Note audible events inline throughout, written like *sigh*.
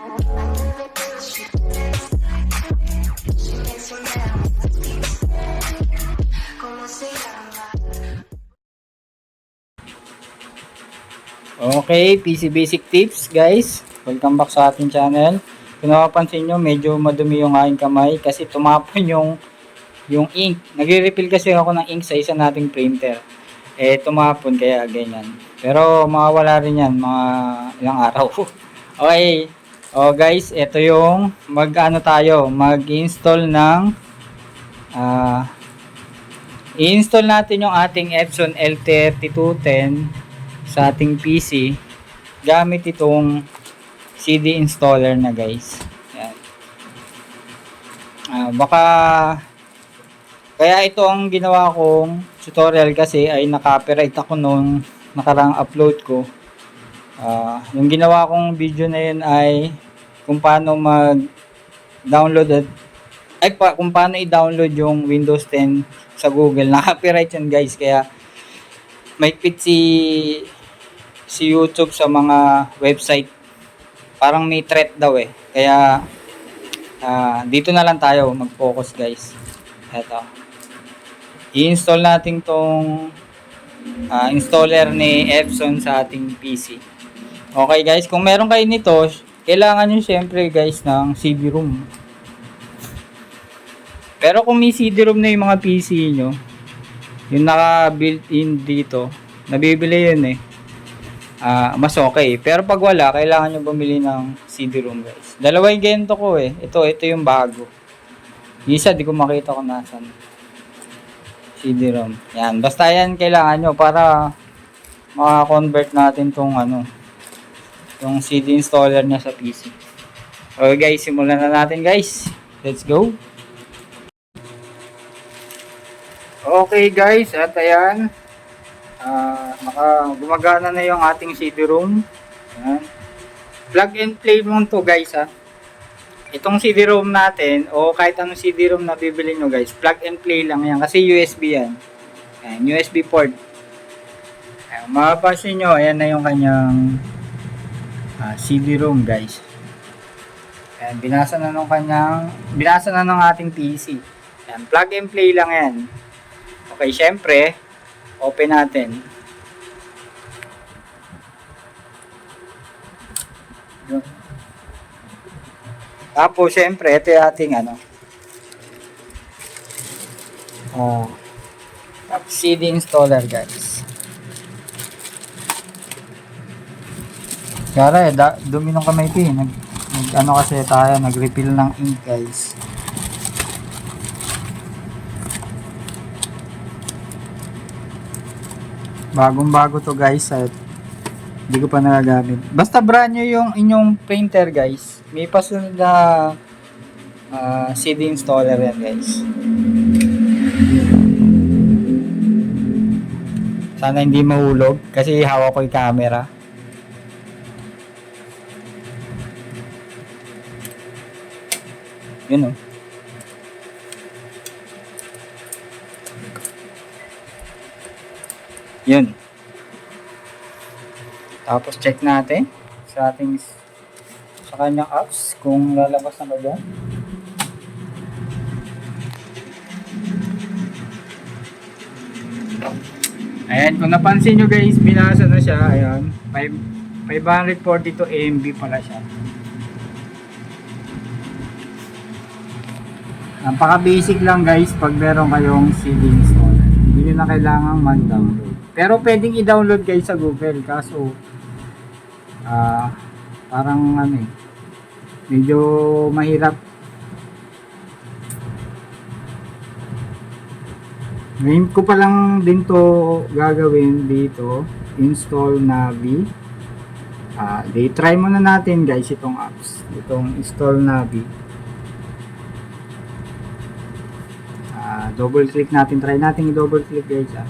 Okay, PC Basic Tips guys. Welcome back sa ating channel. Kung napapansin nyo, medyo madumi yung aking kamay kasi tumapon yung yung ink. Nagre-refill kasi ako ng ink sa isa nating printer. Eh, tumapon kaya ganyan. Pero mawawala rin yan mga ilang araw. *laughs* okay. Oh guys, ito yung mag-ano tayo, mag-install ng ah i-install natin yung ating Epson L3210 sa ating PC gamit itong CD installer na guys. Yan. Ah, baka kaya ito ang ginawa kong tutorial kasi ay na-copyright ako nung nakarang upload ko. Ah, yung ginawa kong video na yun ay kung paano mag-download at ay pa, kung paano i-download yung Windows 10 sa Google. *laughs* Na-copyright yan guys kaya may fit si si YouTube sa mga website. Parang may threat daw eh. Kaya ah, dito na lang tayo mag-focus guys. Eto. I-install natin tong ah, installer ni Epson sa ating PC. Okay guys, kung meron kayo nito, kailangan nyo syempre guys ng CD-ROM. Pero kung may CD-ROM na yung mga PC nyo, yung naka-built-in dito, nabibili yun eh. Ah, mas okay. Pero pag wala, kailangan nyo bumili ng CD-ROM guys. Dalawa yung ko eh. Ito, ito yung bago. Isa, di ko makita kung nasan. CD-ROM. Yan. Basta yan kailangan nyo para maka-convert natin tong ano, yung CD installer niya sa PC. Okay guys, simulan na natin guys. Let's go. Okay guys, at ayan. Ah, naka gumagana na yung ating CD-ROM. Plug and play mo to guys ha. Itong CD-ROM natin o kahit anong CD-ROM na bibili nyo guys, plug and play lang yan kasi USB yan. Ayan, USB port. Ayan, mapapansin nyo, ayan na yung kanyang ah, CD-ROM guys. Ayan, binasa na nung kanyang, binasa na ng ating PC. Ayan, plug and play lang yan. Okay, syempre, open natin. Tapos, syempre, ito yung ating ano. Oh, CD installer, guys. Kaya eh, da, dumi ng kamay ko eh. Nag, nag, ano kasi tayo, nag-refill ng ink, guys. Bagong bago to guys at hindi ko pa nagagamit. Basta brand new yung inyong printer guys. May pasunod na ah, CD installer yan guys. Sana hindi mahulog kasi hawak ko yung camera. Yun oh. Yun. Tapos check natin sa ating sa kanyang apps kung lalabas na ba dyan. Ayan, kung napansin nyo guys, binasa na siya. Ayan, 5, 542 MB pala siya. Napaka basic lang guys pag meron kayong CD installer. Hindi nyo na kailangan mag-download. Pero pwedeng i-download guys sa Google kaso ah parang ano eh medyo mahirap. Ngayon ko pa lang din to gagawin dito install Navi ah di try muna natin guys itong apps itong install Navi ah double click natin try natin i-double click guys ah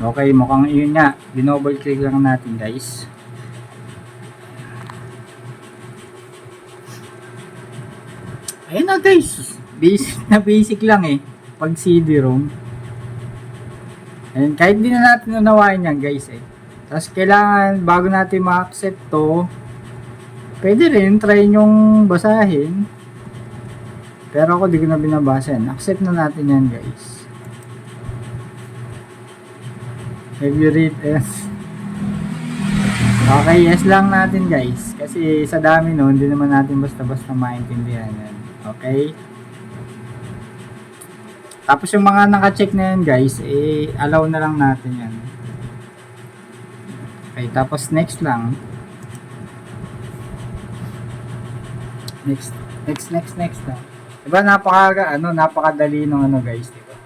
Okay, mukhang yun nga. Dinoble click lang natin guys. Ayun na guys. Basic *laughs* na basic lang eh. Pag CD-ROM. Ayun, kahit di na natin unawain yan guys eh. Tapos kailangan, bago natin ma-accept to, Pwede rin, try nyong basahin. Pero ako di ko na binabasa. Accept na natin yan guys. Read yes? Okay, yes lang natin guys. Kasi sa dami nun, hindi naman natin basta-basta maintindihan yan. Okay? Tapos yung mga naka-check na yan guys, eh, allow na lang natin yan. Okay, tapos next lang. Next, next, next, next na. Diba napaka, ano, napakadali nung ano guys, diba?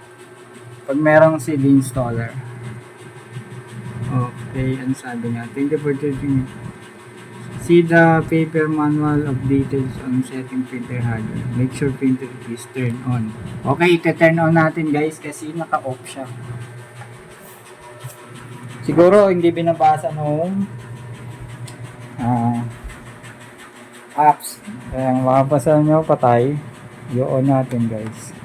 Pag merong CD installer. Okay, ano sabi for taking See the paper manual of details on setting printer hardware. Make sure printer is turned on. Okay, ite-turn on natin guys kasi naka-off siya. Siguro hindi binabasa nung ah apps. Kaya ang makabasa nyo patay. I-on natin guys.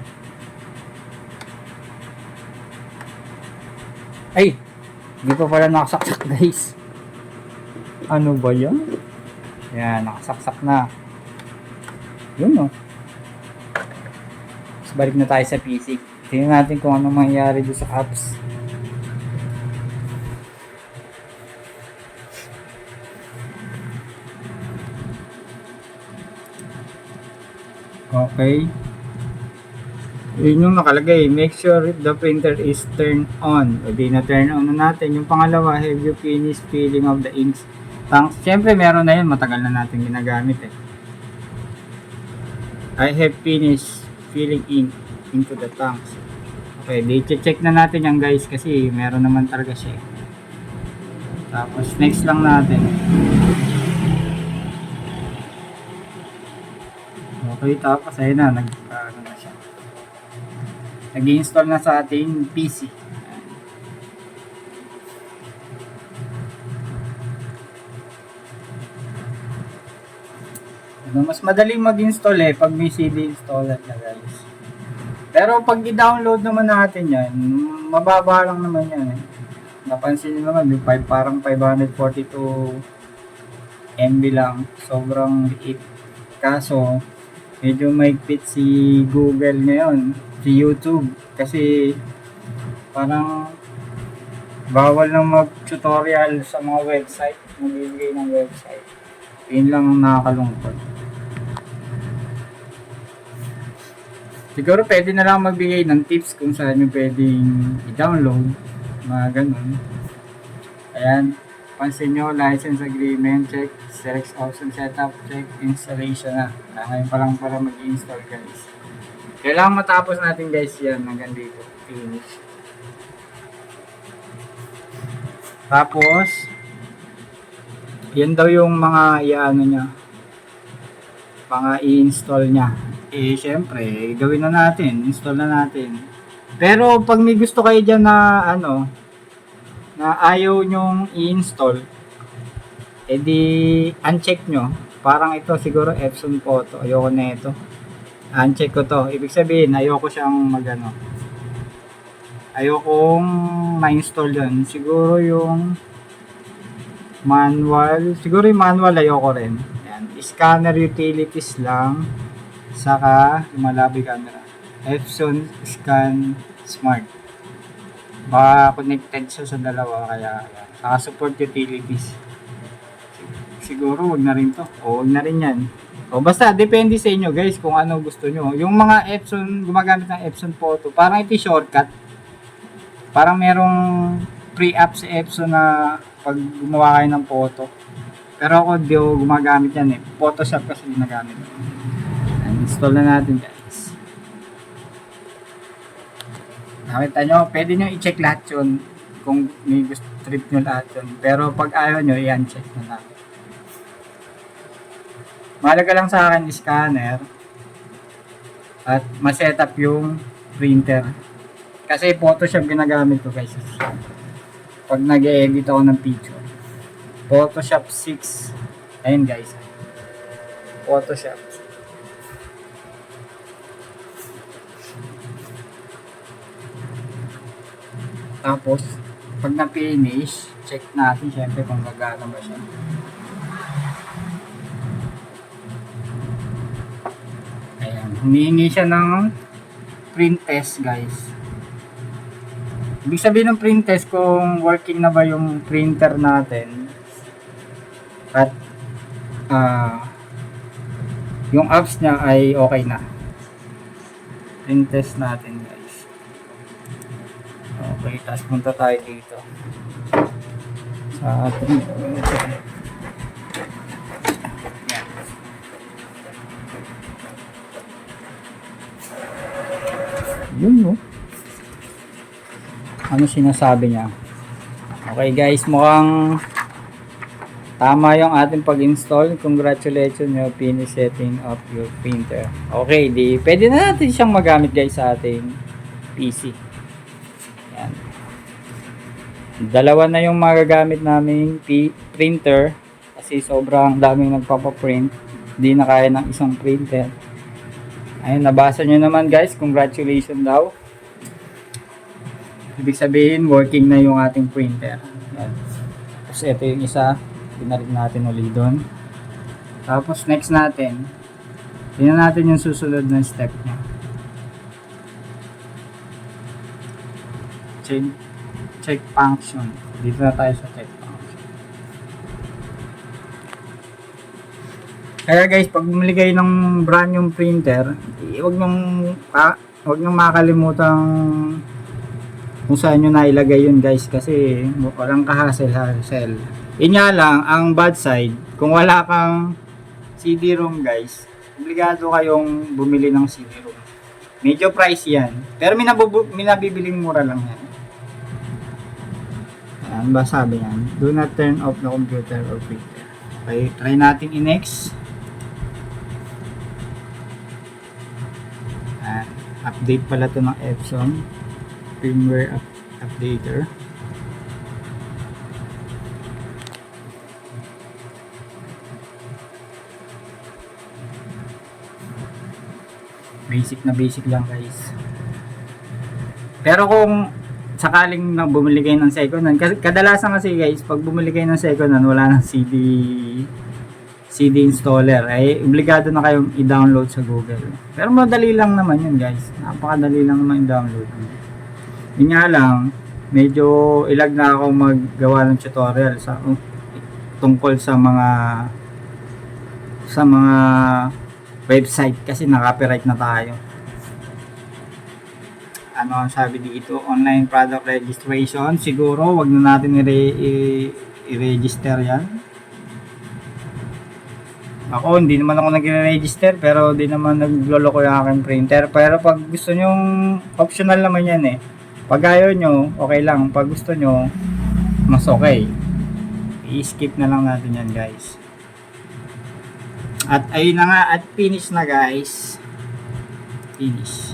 Ay! Hindi pa pala nakasaksak guys. Ano ba yan? Yan, nakasaksak na. Yun o. Tapos balik na tayo sa PC. Tingnan natin kung ano mangyayari doon sa apps. Okay. Yun yung nakalagay. Make sure the printer is turned on. O di na turn on na natin. Yung pangalawa, have you finished filling of the inks? Tanks. Siyempre, meron na yun. Matagal na natin ginagamit eh. I have finished filling ink into the tanks. Okay, di check na natin yan guys kasi meron naman talaga siya. eh. Tapos next lang natin. Okay, tapos ayun na, nag, Nag-install na sa ating PC. Ano, mas madaling mag-install eh pag may CD installer na guys. Pero pag i-download naman natin yan, mababa lang naman yan eh. Napansin nyo naman, yung five, parang 542 MB lang. Sobrang liit. Kaso, medyo maigpit si Google ngayon, YouTube. Kasi, parang bawal nang mag-tutorial sa mga website, magbibigay ng website. Yun lang ang nakakalungkot. Siguro pwede na lang magbigay ng tips kung saan yung pwedeng i-download, mga ganun. Ayan, pansin nyo, license agreement, check, select option setup, check, installation na. Ngayon pa lang para mag-install guys. Kailangan matapos natin guys yan hanggang dito. Finish. Tapos, yan daw yung mga iano niya. Mga i-install niya. Eh, syempre, gawin na natin. Install na natin. Pero, pag may gusto kayo dyan na, ano, na ayaw nyong i-install, edi, uncheck nyo. Parang ito, siguro Epson Photo. Ayoko na ito. Uncheck ko to. Ibig sabihin, ayoko siyang magano. Ayokong ma-install yun. Siguro yung manual. Siguro yung manual ayoko rin. Ayan. Scanner utilities lang. Saka lumalabi camera. Epson Scan Smart. Baka connected siya sa dalawa kaya ayan. Saka support utilities. Siguro wag na rin to. O wag na rin yan. O basta depende sa inyo guys kung ano gusto nyo. Yung mga Epson, gumagamit ng Epson Photo, parang ito shortcut. Parang merong pre-app sa Epson na pag gumawa kayo ng photo. Pero ako di ako gumagamit yan eh. Photoshop kasi ginagamit. Ayan, Install na natin guys. Nakita nyo, pwede nyo i-check lahat yun kung may gusto trip nyo lahat yun. Pero pag ayaw nyo, i-uncheck na lang. Mahalaga lang sa akin scanner at ma-setup yung printer. Kasi Photoshop ginagamit ko guys. Pag nag-edit ako ng picture. Photoshop 6. Ayun guys. Photoshop. Tapos, pag na-finish, check natin syempre kung gagana ba siya. Humihingi siya ng print test guys. Ibig sabihin ng print test kung working na ba yung printer natin at ah yung apps niya ay okay na. Print test natin guys. Okay, tapos punta tayo dito. Sa ating Yun no. Ano sinasabi niya? Okay guys, mukhang tama yung ating pag-install. Congratulations, you finish setting up your printer. Okay, di pwede na natin siyang magamit guys sa ating PC. Yan. Dalawa na yung magagamit naming printer kasi sobrang daming nagpapaprint. Hindi na kaya ng isang printer. Ayun, nabasa nyo naman guys. Congratulations daw. Ibig sabihin, working na yung ating printer. Yan. Tapos ito yung isa. Pinarig natin ulit doon. Tapos next natin, tingnan natin yung susunod na step niya. Check, check function. Dito na tayo sa check function. Kaya guys, pag bumili kayo ng brand yung printer, huwag nyong, ah, huwag nyong makalimutan kung saan nyo nailagay yun guys kasi walang kahasel-hasel. Yun nga lang, ang bad side, kung wala kang CD-ROM guys, obligado kayong bumili ng CD-ROM. Medyo price yan. Pero minabubu- minabibiling mura lang yan. Ayan ba sabi yan? Do not turn off the computer or printer. Okay, try natin i-next. Ayan, update pala to ng Epson firmware up updater. Basic na basic lang guys. Pero kung sakaling na bumili kayo ng second hand, kadalasan kasi guys, pag bumili kayo ng second hand, wala nang CD CD installer, ay obligado na kayong i-download sa Google. Pero madali lang naman yun guys. Napakadali lang naman i-download. Yun nga lang, medyo ilag na ako maggawa ng tutorial sa tungkol sa mga sa mga website kasi na-copyright na tayo. Ano ang sabi dito? Online product registration. Siguro, wag na natin i-register yan. Ako, hindi naman ako nag-register pero di naman nagloloko yung aking printer. Pero pag gusto nyong optional naman yan eh. Pag ayaw nyo, okay lang. Pag gusto nyo, mas okay. I-skip na lang natin yan guys. At ayun na nga, at finish na guys. Finish.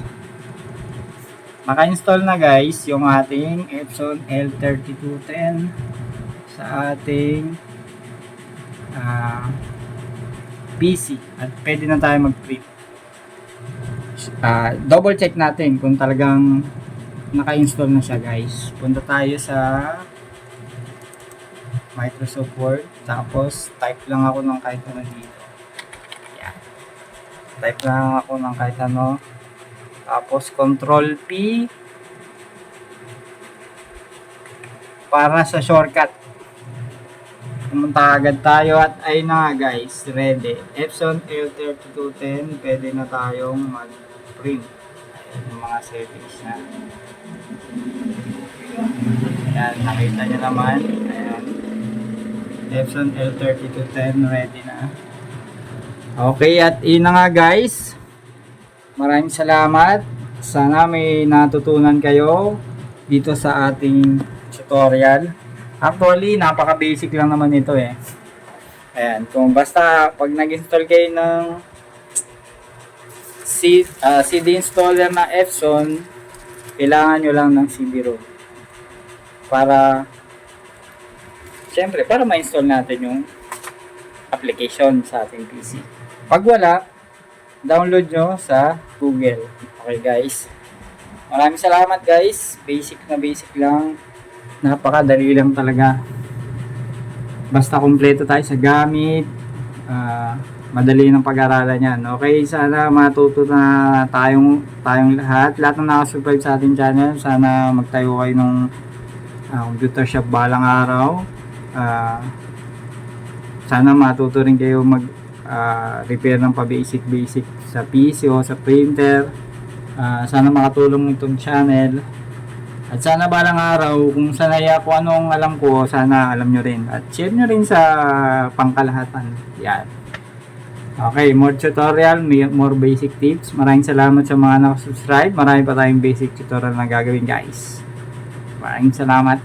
Maka-install na guys yung ating Epson L3210 sa ating ah PC at pwede na tayo mag-print. Ah, double check natin kung talagang naka-install na siya guys. Punta tayo sa Microsoft Word tapos type lang ako ng kahit ano dito. Yan. Type lang ako ng kahit ano. Tapos control P para sa shortcut pumunta agad tayo at ayun na guys, ready. Epson L3210, pwede na tayong mag-print. Ayan mga settings na. Ayan, nakita nyo naman. Ayan. Epson L3210, ready na. Okay, at yun na nga guys. Maraming salamat. Sana may natutunan kayo dito sa ating tutorial. Actually, napaka-basic lang naman ito eh. Ayan, kung basta pag nag-install kayo ng C, ah, CD installer na Epson, kailangan nyo lang ng CD-ROM. Para, syempre, para ma-install natin yung application sa ating PC. Pag wala, download nyo sa Google. Okay guys. Maraming salamat guys. Basic na basic lang napakadali lang talaga basta kumpleto tayo sa gamit ah, madali ng pag-aralan yan. Okay, sana matuto na tayong, tayong lahat. Lahat ng nakasubscribe sa ating channel, sana magtayo kayo ng ah, computer shop balang araw. Ah, sana matuto rin kayo mag ah, repair ng pa-basic-basic sa PC o sa printer. Ah, sana makatulong itong channel. At sana balang araw, kung sanay ako anong alam ko, sana alam nyo rin. At share nyo rin sa pangkalahatan. Yan. Okay, more tutorial, more basic tips. Maraming salamat sa mga nakasubscribe. Marami pa tayong basic tutorial na gagawin guys. Maraming salamat.